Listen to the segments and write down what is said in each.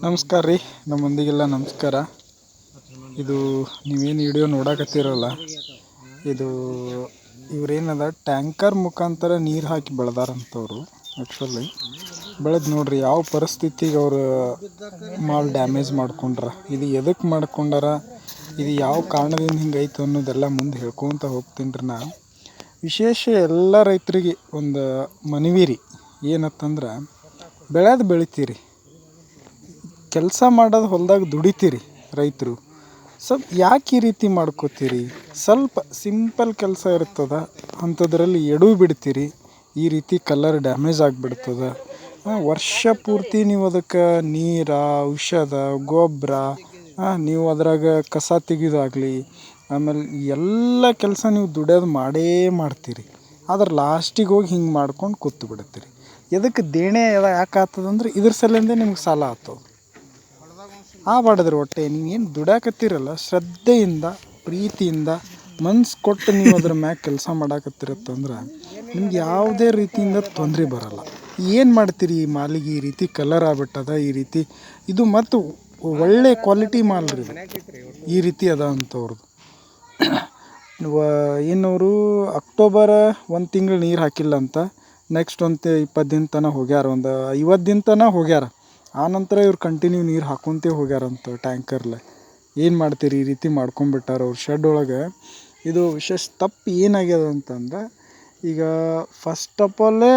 ನಮಸ್ಕಾರ ರೀ ನಮ್ಮ ಮಂದಿಗೆಲ್ಲ ನಮಸ್ಕಾರ. ಇದು ನೀವೇನು ವಿಡಿಯೋ ನೋಡಕತ್ತಿರಲ್ಲ, ಇದು ಇವ್ರೇನದ, ಟ್ಯಾಂಕರ್ ಮುಖಾಂತರ ನೀರು ಹಾಕಿ ಬೆಳೆದಾರಂಥವ್ರು ಆ್ಯಕ್ಚುಲಿ ಬೆಳೆದು ನೋಡ್ರಿ, ಯಾವ ಪರಿಸ್ಥಿತಿಗೆ ಅವರು ಮಾಲ್ ಡ್ಯಾಮೇಜ್ ಮಾಡ್ಕೊಂಡ್ರ, ಇದು ಎದಕ್ಕೆ ಮಾಡ್ಕೊಂಡಾರ, ಇದು ಯಾವ ಕಾರಣದಿಂದ ಹಿಂಗೈತು ಅನ್ನೋದೆಲ್ಲ ಮುಂದೆ ಹೇಳ್ಕೊತ ಹೋಗ್ತೀನಿ ರೀ ನಾ. ವಿಶೇಷ ಎಲ್ಲ ರೈತರಿಗೆ ಒಂದು ಮನವಿ ರೀ, ಏನತ್ತಂದ್ರೆ ಬೆಳೆದು ಬೆಳಿತೀರಿ. ಕೆಲಸ ಮಾಡೋದು ಹೊಲ್ದಾಗ ದುಡಿತೀರಿ ರೈತರು. ಸ್ವಲ್ಪ ಯಾಕೆ ಈ ರೀತಿ ಮಾಡ್ಕೋತೀರಿ? ಸ್ವಲ್ಪ ಸಿಂಪಲ್ ಕೆಲಸ ಇರ್ತದೆ, ಅಂಥದ್ರಲ್ಲಿ ಎಡು ಬಿಡ್ತೀರಿ, ಈ ರೀತಿ ಕಲರ್ ಡ್ಯಾಮೇಜ್ ಆಗಿಬಿಡ್ತದೆ. ವರ್ಷ ಪೂರ್ತಿ ನೀವು ಅದಕ್ಕೆ ನೀರು, ಔಷಧ ಗೊಬ್ಬರ ನೀವು ಅದ್ರಾಗ ಕಸ ತೆಗೆಯೋದಾಗ್ಲಿ, ಆಮೇಲೆ ಎಲ್ಲ ಕೆಲಸ ನೀವು ದುಡಿಯೋದು ಮಾಡೇ ಮಾಡ್ತೀರಿ. ಆದ್ರೆ ಲಾಸ್ಟಿಗೆ ಹೋಗಿ ಹಿಂಗೆ ಮಾಡ್ಕೊಂಡು ಕೂತು ಬಿಡ್ತೀರಿ ಎದಕ್ಕೆ ದೇಣೆ ಯಾಕೆ ಆಗ್ತದಂದ್ರೆ ಇದ್ರ ಸಲಿಂದ ನಿಮ್ಗೆ ಸಾಲ ಆಗ್ತವೆ ಮಾಡಿದ್ರೆ ಒಟ್ಟೆ ನೀವೇನು ದುಡಾಕತ್ತಿರಲ್ಲ ಶ್ರದ್ಧೆಯಿಂದ, ಪ್ರೀತಿಯಿಂದ, ಮನ್ಸು ಕೊಟ್ಟು ನೀವು ಅದ್ರ ಮ್ಯಾಗ ಕೆಲಸ ಮಾಡಾಕತ್ತಿರತ್ತಂದ್ರೆ ನಿಮ್ಗೆ ಯಾವುದೇ ರೀತಿಯಿಂದ ತೊಂದರೆ ಬರಲ್ಲ. ಏನು ಮಾಡ್ತೀರಿ ಈ ಮಾಲಿಗೆ? ಈ ರೀತಿ ಕಲರ್ ಆಗ್ಬಿಟ್ಟದ, ಈ ರೀತಿ ಇದು ಮತ್ತು ಒಳ್ಳೆ ಕ್ವಾಲಿಟಿ ಮಾಲ್ ರೀ. ಈ ರೀತಿ ಅದ ಅಂಥವ್ರದ್ದು ಏನವರು ಅಕ್ಟೋಬರ್ ಒಂದು ತಿಂಗಳು ನೀರು ಹಾಕಿಲ್ಲ ಅಂತ ನೆಕ್ಸ್ಟ್ ಒಂದು ಇಪ್ಪತ್ತು ದಿನ ತನಕ ಹೋಗ್ಯಾರ, ಒಂದು ಐವತ್ತು ದಿನ ತನಕ ಹೋಗ್ಯಾರ. ಆನಂತರ ಇವ್ರು ಕಂಟಿನ್ಯೂ ನೀರು ಹಾಕೊಂತ ಹೋಗ್ಯಾರಂತ ಟ್ಯಾಂಕರ್ಲೆ ಏನು ಮಾಡ್ತೀರಿ? ಈ ರೀತಿ ಮಾಡ್ಕೊಂಬಿಟ್ಟಾರ ಅವ್ರು ಶೆಡ್ ಒಳಗೆ. ಇದು ವಿಶೇಷ ತಪ್ಪು ಏನಾಗ್ಯದ ಅಂತಂದ್ರೆ, ಈಗ ಫಸ್ಟ್ ಆಫ್ ಆಲೇ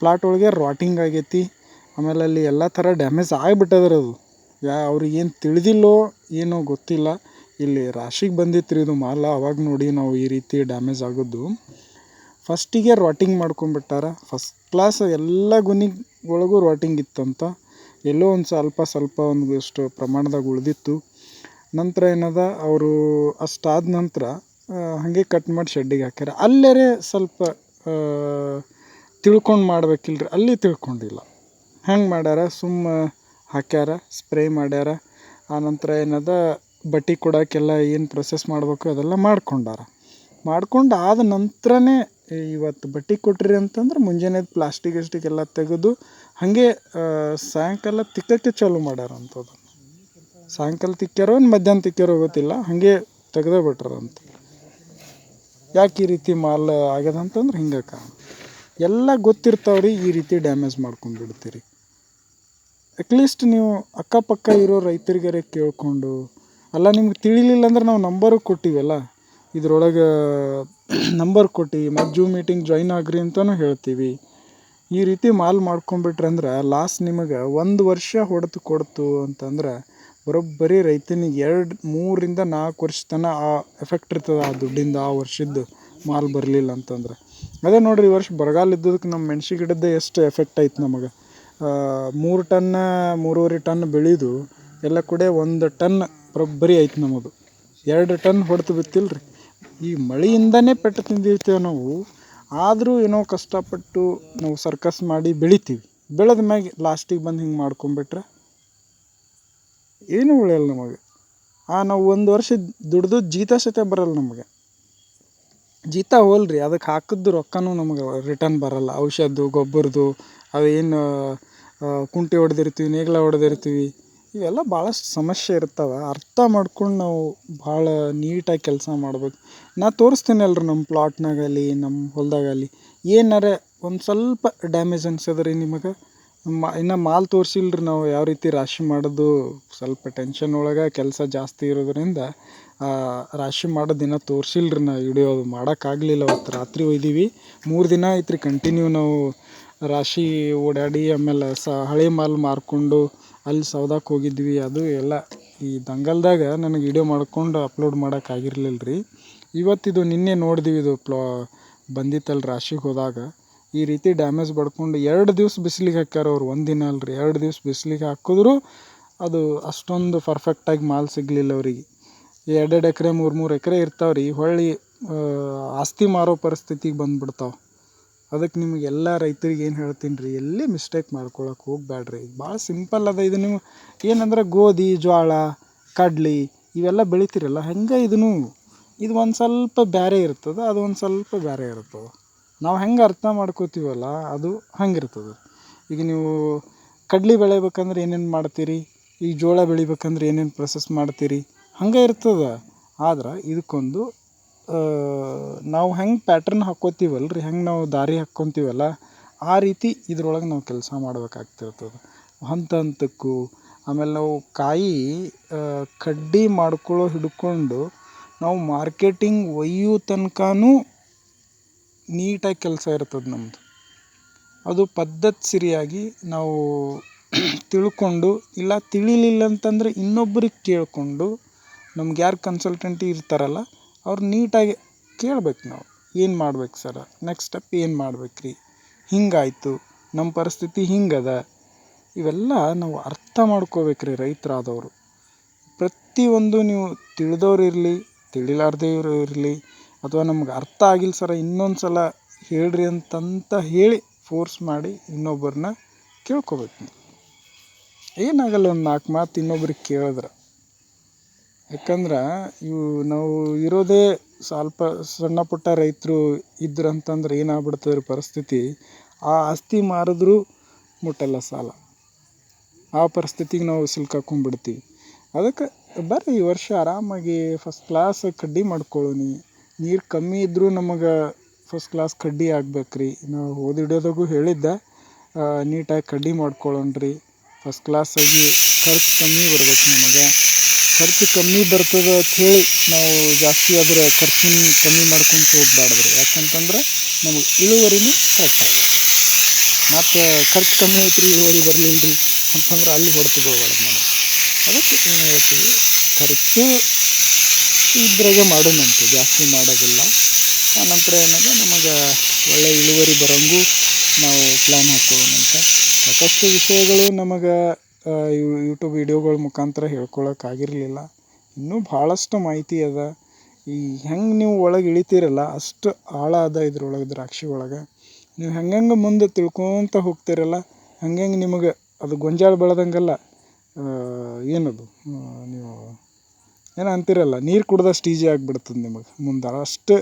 ಪ್ಲಾಟ್ ಒಳಗೆ ರಾಟಿಂಗ್ ಆಗೈತಿ. ಆಮೇಲೆ ಅಲ್ಲಿ ಎಲ್ಲ ಥರ ಡ್ಯಾಮೇಜ್ ಆಗಿಬಿಟ್ಟದ್ರದು ಯಾ, ಅವ್ರಿಗೆ ಏನು ತಿಳಿದಿಲ್ಲೋ ಏನೋ ಗೊತ್ತಿಲ್ಲ. ಇಲ್ಲಿ ರಾಶಿಗೆ ಬಂದಿತ್ತು ಇದು ಮಾಲ. ಅವಾಗ ನೋಡಿ ನಾವು ಈ ರೀತಿ ಡ್ಯಾಮೇಜ್ ಆಗೋದು. ಫಸ್ಟಿಗೆ ರಾಟಿಂಗ್ ಮಾಡ್ಕೊಂಬಿಟ್ಟಾರ ಫಸ್ಟ್ ಕ್ಲಾಸ್ ಎಲ್ಲ ಗುನಿ ಒಳಗೂ ರಾಟಿಂಗ್ ಇತ್ತಂತ. ಎಲ್ಲೋ ಒಂದು ಸ್ವಲ್ಪ ಸ್ವಲ್ಪ ಒಂದಿಷ್ಟು ಪ್ರಮಾಣದಾಗ ಉಳಿದಿತ್ತು. ನಂತರ ಏನದ, ಅವರು ಅಷ್ಟಾದ ನಂತರ ಹಾಗೆ ಕಟ್ ಮಾಡಿ ಶೆಡ್ಡಿಗೆ ಹಾಕ್ಯಾರ. ಅಲ್ಲೇ ಸ್ವಲ್ಪ ತಿಳ್ಕೊಂಡು ಮಾಡ್ಬೇಕಿಲ್ರಿ, ಅಲ್ಲಿ ತಿಳ್ಕೊಂಡಿಲ್ಲ. ಹೆಂಗೆ ಮಾಡ್ಯಾರ, ಸುಮ್ಮ ಹಾಕ್ಯಾರ ಸ್ಪ್ರೇ ಮಾಡ್ಯಾರ. ಆನಂತರ ಏನದ, ಬಟ್ಟೆ ಕೊಡೋಕ್ಕೆಲ್ಲ ಏನು ಪ್ರೊಸೆಸ್ ಮಾಡಬೇಕು ಅದೆಲ್ಲ ಮಾಡ್ಕೊಂಡಾರ. ಮಾಡ್ಕೊಂಡು ಆದ ನಂತರನೇ ಇವತ್ತು ಬಟ್ಟೆ ಕೊಟ್ರಿ ಅಂತಂದ್ರೆ ಮುಂಜಾನೆ ಪ್ಲಾಸ್ಟಿಕ್ ಗಿಸ್ಟಿಕ್ ಎಲ್ಲ ತೆಗೆದು ಹಾಗೆ ಸಾಯಂಕಾಲ ತಿಕ್ಕಕ್ಕೆ ಚಾಲು ಮಾಡ್ಯಾರ ಅಂಥದ್ದು ಸಾಯಂಕಾಲ ತಿಕ್ಕ್ಯಾರೋ ಮಧ್ಯಾಹ್ನ ತಿಕ್ಕ್ಯಾರೋ ಗೊತ್ತಿಲ್ಲ, ಹಾಗೆ ತೆಗ್ದೇ ಬಿಟ್ರಂತ ಯಾಕೆ ಈ ರೀತಿ ಮಾಲ್ ಆಗ್ಯದ ಅಂತಂದ್ರೆ ಹಿಂಗೆ ಕಾರಣ ಎಲ್ಲ ಗೊತ್ತಿರ್ತಾವ್ರಿ ಈ ರೀತಿ ಡ್ಯಾಮೇಜ್ ಮಾಡ್ಕೊಂಡು ಬಿಡ್ತೀರಿ. ಅಟ್ಲೀಸ್ಟ್ ನೀವು ಅಕ್ಕಪಕ್ಕ ಇರೋ ರೈತರಿಗೆ ಕೇಳಿಕೊಂಡು, ಅಲ್ಲ ನಿಮ್ಗೆ ತಿಳಿಲಿಲ್ಲ ಅಂದ್ರೆ ನಾವು ನಂಬರು ಕೊಟ್ಟಿವಲ್ಲ, ಇದ್ರೊಳಗೆ ನಂಬರ್ ಕೊಟ್ಟು ಮತ್ತು ಮೀಟಿಂಗ್ ಜಾಯ್ನ್ ಆಗ್ರಿ ಅಂತಲೂ ಹೇಳ್ತೀವಿ. ಈ ರೀತಿ ಮಾಲ್ ಮಾಡ್ಕೊಂಬಿಟ್ರಂದ್ರೆ ಲಾಸ್ಟ್ ನಿಮಗೆ ಒಂದು ವರ್ಷ ಹೊಡೆದು ಕೊಡ್ತು ಅಂತಂದ್ರೆ ಬರೋಬ್ಬರಿ ರೈತನಿಗೆ ಎರಡು ಮೂರರಿಂದ ನಾಲ್ಕು ವರ್ಷ ತನಕ ಆ ಎಫೆಕ್ಟ್ ಇರ್ತದೆ ಆ ದುಡ್ಡಿಂದ ಆ ವರ್ಷದ್ದು ಮಾಲ್ ಬರಲಿಲ್ಲ ಅಂತಂದ್ರೆ. ಅದೇ ನೋಡಿರಿ ಈ ವರ್ಷ ಬರಗಾಲ ಇದ್ದದಕ್ಕೆ ನಮ್ಮ ಮೆಣಸಿ ಗಿಡದ್ದೇ ಎಷ್ಟು ಎಫೆಕ್ಟ್ ಆಯ್ತು ನಮಗೆ. ಮೂರು ಟನ್ನ ಮೂರುವರೆ ಟನ್ ಬೆಳೆದು ಎಲ್ಲ ಕೂಡ ಒಂದು ಟನ್ ಬರೋಬ್ಬರಿ ಆಯ್ತು ನಮ್ಮದು. ಎರಡು ಟನ್ ಹೊಡೆದು ಬಿತ್ತಿಲ್ಲ ರೀ ಈ ಮಳೆಯಿಂದನೇ ಪೆಟ್ಟು ತಿಂದಿರ್ತೇವೆ ನಾವು, ಆದರೂ ಏನೋ ಕಷ್ಟಪಟ್ಟು ನಾವು ಸರ್ಕಸ್ ಮಾಡಿ ಬೆಳಿತೀವಿ. ಬೆಳೆದ ಮ್ಯಾಗೆ ಲಾಸ್ಟಿಗೆ ಬಂದು ಹಿಂಗೆ ಮಾಡ್ಕೊಂಬಿಟ್ರೆ ಏನೂ ಉಳಿಯಲ್ಲ ನಮಗೆ. ಆ ನಾವು ಒಂದು ವರ್ಷ ದುಡ್ದು ಜೀತ ಸತೆ ಬರಲ್ಲ ನಮಗೆ. ಜೀತ ಹೋಲ್ರಿ ಅದಕ್ಕೆ ಹಾಕಿದ್ದು ರೊಕ್ಕನೂ ನಮಗೆ ರಿಟರ್ನ್ ಬರಲ್ಲ. ಔಷಧ ಗೊಬ್ಬರದ್ದು ಅದೇನು ಕುಂಟೆ ಹೊಡೆದಿರ್ತೀವಿ, ನೇಗಿಲ ಹೊಡೆದಿರ್ತೀವಿ. ಇವೆಲ್ಲ ಭಾಳಷ್ಟು ಸಮಸ್ಯೆ ಇರ್ತವೆ. ಅರ್ಥ ಮಾಡ್ಕೊಂಡು ನಾವು ಭಾಳ ನೀಟಾಗಿ ಕೆಲಸ ಮಾಡ್ಬೇಕು. ನಾ ತೋರಿಸ್ತೀನಿ ಅಲ್ರಿ ನಮ್ಮ ಪ್ಲಾಟ್ನಾಗಲಿ ನಮ್ಮ ಹೊಲದಾಗಲಿ. ಏನಾರ ಒಂದು ಸ್ವಲ್ಪ ಡ್ಯಾಮೇಜ್ ಅನ್ಸದ್ರಿ ನಿಮಗೆ? ಮ, ಇನ್ನು ಮಾಲ್ ತೋರಿಸಿಲ್ಲ ರೀ ನಾವು ಯಾವ ರೀತಿ ರಾಶಿ ಮಾಡೋದು? ಸ್ವಲ್ಪ ಟೆನ್ಷನ್ ಒಳಗೆ ಕೆಲಸ ಜಾಸ್ತಿ ಇರೋದ್ರಿಂದ ರಾಶಿ ಮಾಡೋ ದಿನ ತೋರಿಸಿಲ್ಲ ರೀ ನಾ ವಿಡಿಯೋ ಅದು ಮಾಡೋಕ್ಕಾಗಲಿಲ್ಲ ಅವತ್ತು ರಾತ್ರಿ ಒಯ್ದೀವಿ. ಮೂರು ದಿನ ಆಯ್ತು ಕಂಟಿನ್ಯೂ ನಾವು ರಾಶಿ ಓಡಾಡಿ ಆಮೇಲೆ ಸ, ಹಳೆ ಮಾಲ್ ಮಾರಿಕೊಂಡು ಅಲ್ಲಿ ಸೌದಾಕ್ಕೆ ಹೋಗಿದ್ವಿ. ಅದು ಎಲ್ಲ ಈ ದಂಗಲ್ದಾಗ ನನಗೆ ವೀಡಿಯೋ ಮಾಡ್ಕೊಂಡು ಅಪ್ಲೋಡ್ ಮಾಡೋಕ್ಕಾಗಿರ್ಲಿಲ್ಲ ರೀ. ಇವತ್ತಿದು ನಿನ್ನೆ ನೋಡಿದ್ವಿ ಇದು ಪ್ಲಾ ಬಂದಿತ್ತಲ್ಲ ರಾಶಿಗೆ ಹೋದಾಗ. ಈ ರೀತಿ ಡ್ಯಾಮೇಜ್ ಬಡ್ಕೊಂಡು ಎರಡು ದಿವ್ಸ ಬಿಸಿಲಿಗೆ ಹಾಕ್ಯಾರ ಅವ್ರು. ಒಂದು ದಿನ ಅಲ್ರಿ. ಎರಡು ದಿವ್ಸ ಬಿಸಿಲಿಗೆ ಹಾಕಿದ್ರು ಅದು ಅಷ್ಟೊಂದು ಪರ್ಫೆಕ್ಟಾಗಿ ಮಾಲ್ ಸಿಗಲಿಲ್ಲ ಅವ್ರಿಗೆ. ಎರಡೆರಡು ಎಕರೆ, ಮೂರು ಮೂರು ಎಕರೆ ಇರ್ತಾವ್ರಿ. ರೀ ಹೊಳ್ಳಿ ಆಸ್ತಿ ಮಾರೋ ಪರಿಸ್ಥಿತಿಗೆ ಬಂದ್ಬಿಡ್ತಾವೆ. ಅದಕ್ಕೆ ನಿಮಗೆ ಎಲ್ಲ ರೈತರಿಗೆ ಏನು ಹೇಳ್ತೀನಿ ರೀ ಎಲ್ಲಿ ಮಿಸ್ಟೇಕ್ ಮಾಡ್ಕೊಳಕ್ಕೆ ಹೋಗ್ಬ್ಯಾಡ್ರಿ. ಭಾಳ ಸಿಂಪಲ್ ಅದ ಇದು ನೀವು. ಏನಂದ್ರೆ ಗೋಧಿ ಜೋಳ ಕಡ್ಲೆ ಇವೆಲ್ಲ ಬೆಳಿತೀರಲ್ಲ, ಹೆಂಗೆ ಇದೂ ಇದು ಒಂದು ಸ್ವಲ್ಪ ಬೇರೆ ಇರ್ತದೆ, ಅದು ಒಂದು ಸ್ವಲ್ಪ ಬೇರೆ ಇರ್ತದೆ. ನಾವು ಹೆಂಗೆ ಅರ್ಥ ಮಾಡ್ಕೋತೀವಲ್ಲ, ಅದು ಹಂಗಿರ್ತದೆ. ಈಗ ನೀವು ಕಡ್ಲೆ ಬೆಳಿಬೇಕಂದ್ರೆ ಏನೇನು ಮಾಡ್ತೀರಿ? ಈಗ ಜೋಳ ಬೆಳಿಬೇಕಂದ್ರೆ ಏನೇನು ಪ್ರೊಸೆಸ್ ಮಾಡ್ತೀರಿ? ಹಂಗೆ ಇರ್ತದೆ. ಆದ್ರೆ ಇದಕ್ಕೊಂದು ನಾವು ಹೆಂಗೆ ಪ್ಯಾಟ್ರನ್ ಹಾಕ್ಕೋತೀವಲ್ಲ ರೀ ಹೆಂಗೆ ನಾವು ದಾರಿ ಹಾಕ್ಕೊತೀವಲ್ಲ ಆ ರೀತಿ ಇದ್ರೊಳಗೆ ನಾವು ಕೆಲಸ ಮಾಡ್ಬೇಕಾಗ್ತಿರ್ತದೆ. ಹಂತ ಹಂತಕ್ಕೂ, ಆಮೇಲೆ ನಾವು ಕಾಯಿ ಕಡ್ಡಿ ಮಾಡ್ಕೊಳ್ಳೋ ಹಿಡ್ಕೊಂಡು ನಾವು ಮಾರ್ಕೆಟಿಂಗ್ ಒಯ್ಯೋ ತನಕನೂ ನೀಟಾಗಿ ಕೆಲಸ ಇರ್ತದೆ ನಮ್ಮದು ಅದು ಪದ್ಧತಿ ಸರಿಯಾಗಿ ನಾವು ತಿಳ್ಕೊಂಡು, ಇಲ್ಲ ತಿಳಿಲಿಲ್ಲ ಅಂತಂದರೆ ಇನ್ನೊಬ್ರಿಗೆ ಕೇಳಿಕೊಂಡು, ನಮ್ಗೆ ಯಾರು ಕನ್ಸಲ್ಟೆಂಟ್ ಇರ್ತಾರಲ್ಲ ಅವ್ರು ನೀಟಾಗಿ ಕೇಳ್ಬೇಕು ನಾವು. ಏನು ಮಾಡ್ಬೇಕು ಸರ ನೆಕ್ಸ್ಟ್ ಸ್ಟೆಪ್ ಏನು ಮಾಡ್ಬೇಕು ರೀ ಹಿಂಗಾಯಿತು. ನಮ್ಮ ಪರಿಸ್ಥಿತಿ ಹಿಂಗದ. ಇವೆಲ್ಲ ನಾವು ಅರ್ಥ ಮಾಡ್ಕೋಬೇಕು ರೀ ರೈತರಾದವರು. ಪ್ರತಿಯೊಂದು ನೀವು ತಿಳಿದವ್ರು ಇರಲಿ ತಿಳಿಲಾರ್ದೇವ್ರು ಇರಲಿ, ಅಥವಾ ನಮ್ಗೆ ಅರ್ಥ ಆಗಿಲ್ಲ ಸರ ಇನ್ನೊಂದು ಸಲ ಹೇಳ್ರಿ ಅಂತಂತ ಹೇಳಿ ಫೋರ್ಸ್ ಮಾಡಿ ಇನ್ನೊಬ್ಬರನ್ನ ಕೇಳ್ಕೊಬೇಕು ಏನಾಗಲ್ಲ ಒಂದು ನಾಲ್ಕು ಮಾತು ಇನ್ನೊಬ್ರಿಗೆ ಕೇಳಿದ್ರೆ. ಯಾಕಂದ್ರೆ ಇವು ನಾವು ಇರೋದೇ ಸ್ವಲ್ಪ ಸಣ್ಣ ಪುಟ್ಟ ರೈತರು ಇದ್ರು ಅಂತಂದ್ರೆ ಏನಾಗ್ಬಿಡ್ತದೆ ರೀ ಪರಿಸ್ಥಿತಿ? ಆ ಆಸ್ತಿ ಮಾರಿದ್ರೂ ಮುಟ್ಟಲ್ಲ ಸಾಲ. ಆ ಪರಿಸ್ಥಿತಿಗೆ ನಾವು ಸಿಲ್ಕಾಕೊಂಡ್ಬಿಡ್ತೀವಿ ಅದಕ್ಕೆ ಬರ್ರಿ ಈ ವರ್ಷ ಆರಾಮಾಗಿ ಫಸ್ಟ್ ಕ್ಲಾಸ್ ಕಡ್ಡಿ ಮಾಡ್ಕೊಳ್ಳೋಣಿ ನೀರು ಕಮ್ಮಿ ಇದ್ದರೂ ನಮಗೆ ಫಸ್ಟ್ ಕ್ಲಾಸ್ ಕಡ್ಡಿ ಆಗ್ಬೇಕ್ರಿ. ರೀ ನಾವು ಓದಿಡೋದಾಗೂ ಹೇಳಿದ್ದ ನೀಟಾಗಿ ಕಡ್ಡಿ ಮಾಡ್ಕೊಳ್ಳೋಣ್ರಿ ಫಸ್ಟ್ ಕ್ಲಾಸಾಗಿ ಖರ್ಚು ಕಮ್ಮಿ ಬರ್ಬೇಕು ನಮಗೆ. ಖರ್ಚು ಕಮ್ಮಿ ಬರ್ತದೆ ಹೇಳಿ ನಾವು ಜಾಸ್ತಿ ಆದ್ರೆ ಖರ್ಚಿನ ಕಮ್ಮಿ ಮಾಡ್ಕೊಂತ ಹೋಗ್ಬಾರ್ದು ಯಾಕಂತಂದ್ರೆ ನಮಗೆ ಇಳುವರಿನೂ ಕರೆಕ್ಟ್ ಆಗುತ್ತೆ ಮತ್ತು ಖರ್ಚು ಕಮ್ಮಿ ಐತ್ರಿ, ಇಳುವರಿ ಬರಲಿಲ್ಲ ರೀ ಅಂತಂದ್ರೆ ಅಲ್ಲಿ ಹೊಡೆತ ನಮಗೆ. ಅದಕ್ಕೆ ಏನು ಹೇಳ್ತೀವಿ ಖರ್ಚು ಇದ್ರಾಗೆ ಮಾಡೋಣಂತೆ ಜಾಸ್ತಿ ಮಾಡೋದಿಲ್ಲ. ಆನಂತರ ಏನಂದ್ರೆ ನಮಗೆ ಒಳ್ಳೆಯ ಇಳುವರಿ ಬರೋಂಗೂ ನಾವು ಪ್ಲ್ಯಾನ್ ಹಾಕ್ಕೊಳ್ಳೋಣಂತೆ ಸಾಕಷ್ಟು ವಿಷಯಗಳು ನಮಗೆ ಯೂಟ್ಯೂಬ್ ವಿಡಿಯೋಗಳ ಮುಖಾಂತರ ಹೇಳ್ಕೊಳ್ಳೋಕ್ಕಾಗಿರಲಿಲ್ಲ ಇನ್ನೂ ಭಾಳಷ್ಟು ಮಾಹಿತಿ ಅದ. ಈ ಹೆಂಗೆ ನೀವು ಒಳಗೆ ಇಳಿತೀರಲ್ಲ, ಅಷ್ಟು ಆಳ ಅದ ಇದ್ರೊಳಗೆ, ದ್ರಾಕ್ಷಿ ಒಳಗೆ. ನೀವು ಹೆಂಗೆಂಗೆ ಮುಂದೆ ತಿಳ್ಕೊತ ಹೋಗ್ತೀರಲ್ಲ, ಹಂಗೆಂಗೆ ನಿಮಗೆ ಅದು ಗೊಂಜಾಳ ಬೆಳ್ದಂಗಲ್ಲ ಏನದು ನೀವು ಏನು ಅಂತೀರಲ್ಲ, ನೀರು ಕುಡ್ದಷ್ಟು ಈಜಿ ಆಗಿಬಿಡ್ತದೆ ನಿಮಗೆ. ಮುಂದೆ ಅಷ್ಟು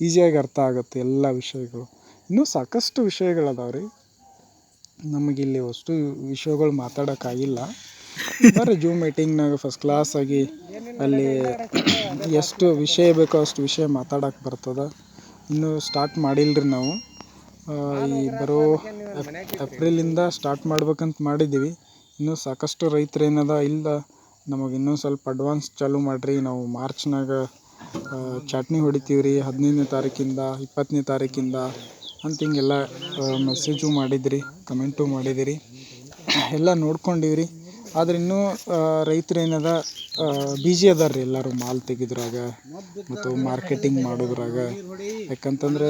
ಈಸಿಯಾಗಿ ಅರ್ಥ ಆಗುತ್ತೆ ಎಲ್ಲ ವಿಷಯಗಳು. ಇನ್ನೂ ಸಾಕಷ್ಟು ವಿಷಯಗಳು ಅದಾವೆ ರೀ ನಮಗಿಲ್ಲಿ ಅಷ್ಟು ವಿಷಯಗಳು ಮಾತಾಡೋಕ್ಕಾಗಿಲ್ಲ. ಬರ್ರಿ ಜೂಮ್ ಮೀಟಿಂಗ್ನಾಗ ಫಸ್ಟ್ ಕ್ಲಾಸಾಗಿ ಅಲ್ಲಿ ಎಷ್ಟು ವಿಷಯ ಬೇಕೋ ಅಷ್ಟು ವಿಷಯ ಮಾತಾಡೋಕೆ ಬರ್ತದೆ. ಇನ್ನೂ ಸ್ಟಾರ್ಟ್ ಮಾಡಿಲ್ಲ ರೀ ನಾವು ಈ ಬರೋ ಏಪ್ರಿಲಿಂದ ಸ್ಟಾರ್ಟ್ ಮಾಡ್ಬೇಕಂತ ಮಾಡಿದ್ದೀವಿ. ಇನ್ನೂ ಸಾಕಷ್ಟು ರೈತರು ಏನದ, ಇಲ್ಲ, ನಮಗೆ ಇನ್ನೂ ಸ್ವಲ್ಪ ಅಡ್ವಾನ್ಸ್ ಚಾಲೂ ಮಾಡಿರಿ. ನಾವು ಮಾರ್ಚ್ನಾಗ ಚಾಟ್ನಿ ಹೊಡಿತೀವಿ ರೀ ಹದಿನೈದನೇ ತಾರೀಕಿಂದ ಇಪ್ಪತ್ತನೇ ತಾರೀಕಿಂದ. ಅಂತ ಹಿಂಗೆಲ್ಲ ಮೆಸೇಜು ಮಾಡಿದ್ರಿ ಕಮೆಂಟು ಮಾಡಿದಿರಿ. ಎಲ್ಲ ನೋಡ್ಕೊಂಡಿವ್ರಿ ಆದ್ರೆ ಇನ್ನೂ ರೈತರು ಏನದ ಬಿಜಿ ಅದಾರ ರೀ ಎಲ್ಲರೂ ಮಾಲ್ ತೆಗೆದ್ರಾಗ ಮತ್ತು ಮಾರ್ಕೆಟಿಂಗ್ ಮಾಡೋದ್ರಾಗ. ಯಾಕಂತಂದ್ರೆ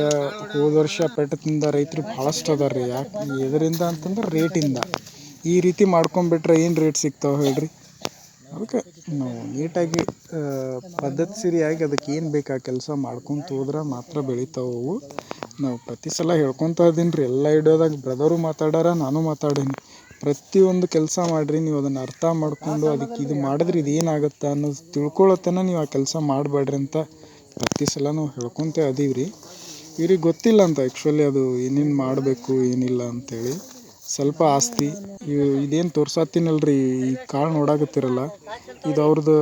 ಹೋದ ವರ್ಷ ಪೆಟ್ಟು ತಿಂದ ರೈತರು ಭಾಳಷ್ಟು ಅದಾರ ರೀ ಯಾಕೆ ಎದರಿಂದ ಅಂತಂದ್ರೆ ರೇಟಿಂದ ಈ ರೀತಿ ಮಾಡ್ಕೊಂಬಿಟ್ರೆ ಏನು ರೇಟ್ ಸಿಗ್ತಾವೆ ಹೇಳ್ರಿ? ಅದಕ್ಕೆ ನಾವು ನೀಟಾಗಿ ಪದ್ಧತಿ ಸರಿಯಾಗಿ ಅದಕ್ಕೆ ಏನು ಬೇಕು ಆ ಕೆಲಸ ಮಾಡ್ಕೊಂತ ಹೋದ್ರೆ ಮಾತ್ರ ಬೆಳಿತಾವೆ ಅವು. ನಾವು ಪ್ರತಿ ಸಲ ಹೇಳ್ಕೊತ ಇದೀನಿ ರೀ ಎಲ್ಲ ವಿಡಿಯೋದಾಗ ಬ್ರದರು ಮಾತಾಡಾರ, ನಾನು ಮಾತಾಡೀನಿ. ಪ್ರತಿಯೊಂದು ಕೆಲಸ ಮಾಡಿರಿ, ನೀವು ಅದನ್ನು ಅರ್ಥ ಮಾಡಿಕೊಂಡು ಅದಕ್ಕೆ ಇದು ಮಾಡಿದ್ರೆ ಇದು ಅನ್ನೋದು ತಿಳ್ಕೊಳ್ಳೋತನ ನೀವು ಆ ಕೆಲಸ ಮಾಡಬೇಡ್ರಿ ಅಂತ ಪ್ರತಿ ಸಲ ನಾವು ಹೇಳ್ಕೊತ ಅದೀವಿ ರೀ ಇವ್ರಿಗೆ ಗೊತ್ತಿಲ್ಲ ಅಂತ ಆ್ಯಕ್ಚುಲಿ ಅದು ಏನೇನು ಮಾಡಬೇಕು, ಏನಿಲ್ಲ ಅಂತೇಳಿ. ಸ್ವಲ್ಪ ಆಸ್ತಿ ಇದೇನು ತೋರ್ಸತ್ತೀನಲ್ರಿ ಈ ಕಾಳು ನೋಡಾಕತ್ತಿರಲ್ಲ. ಇದು ಅವ್ರದ್ದು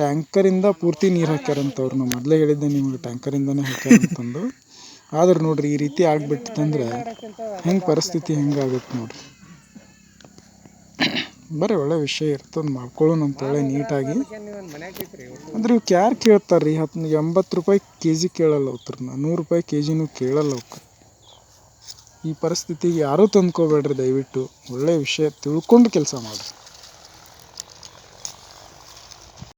ಟ್ಯಾಂಕರಿಂದ ಪೂರ್ತಿ ನೀರು ಹಾಕ್ಯಾರಂತ ಅವ್ರು. ನಾವು ಮೊದಲೇ ಹೇಳಿದ್ದೆ ನಿಮ್ಗೆ ಟ್ಯಾಂಕರಿಂದನೇ ಹಾಕ್ಯಾರ ಅಂತಂದು ಆದ್ರೆ ನೋಡ್ರಿ ಈ ರೀತಿ ಆಗ್ಬಿಟ್ಟಿತ್ತಂದ್ರೆ ಹೆಂಗೆ ಪರಿಸ್ಥಿತಿ ಹೆಂಗಾಗುತ್ತೆ ನೋಡ್ರಿ. ಬರೀ ಒಳ್ಳೆ ವಿಷಯ ಇರ್ತದೆ ಮಾಡ್ಕೊಳ್ಳೋಣ ಅಂತೇಳಿ ನೀಟಾಗಿ. ಅಂದ್ರೆ ಇವ್ಕೆ ಯಾರು ಕೇಳ್ತಾರೆ ರೀ? ಹತ್ತು ಎಂಬತ್ತು ರೂಪಾಯಿ ಕೆ ಜಿ ಕೇಳಲ್ಲ ಅವ್ರನ್ನ ನೂರು ರೂಪಾಯಿ ಕೆ ಜಿನೂ ಕೇಳಲ್ಲ ಅವಕ್ಕೆ ಈ ಪರಿಸ್ಥಿತಿಗೆ ಯಾರೂ ತಂದ್ಕೋಬೇಡ್ರಿ ದಯವಿಟ್ಟು. ಒಳ್ಳೆಯ ವಿಷಯ ತಿಳ್ಕೊಂಡು ಕೆಲಸ ಮಾಡಿರಿ.